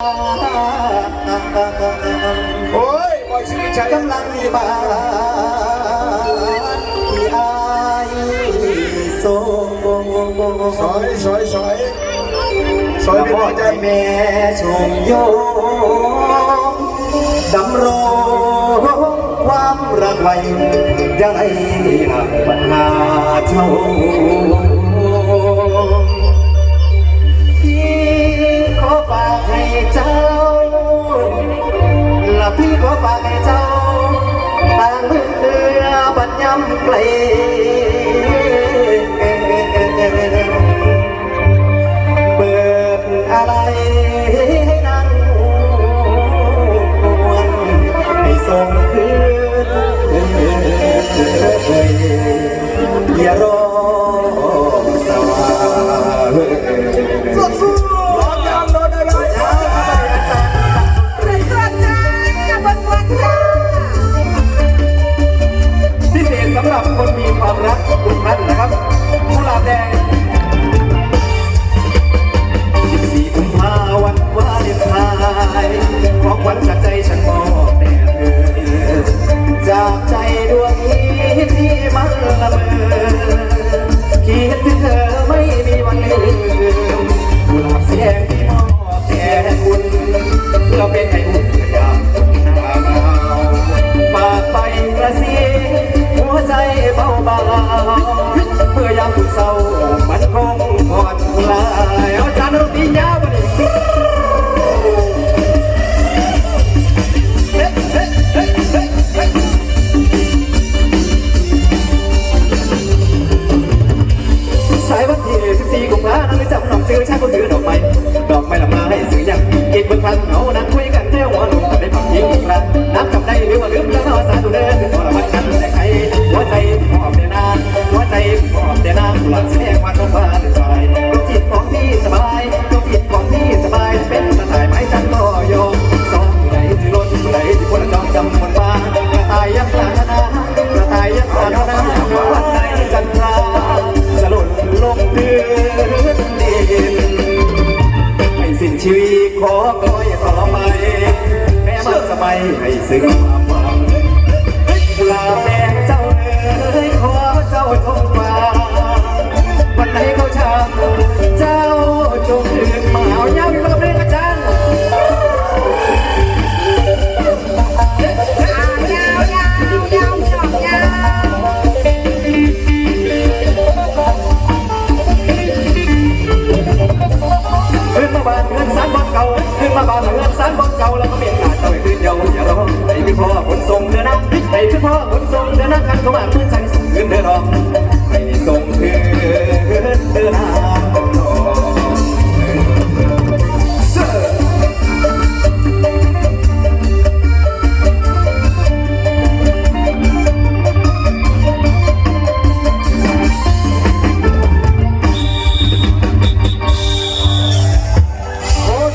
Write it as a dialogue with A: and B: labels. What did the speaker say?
A: โอ้ยบอยชื่อชัย
B: กำลังมีบาที่อายโซ
A: สอยสอยสอยสอยเป็นหัใจ
B: แม่ชมโยมดำรงความรักไว้ยังไงหากปัญหาเท่าำไกล คนมี ขอ
A: คอยต่อไป
B: แม้มันสบายให้ซึ้ง ส่งเธอนะให้คือพ่อคนส่งเธอนะขันเขามาเพื่อใจส่งคืนเธอหรอกให้ส่งคืนเธอ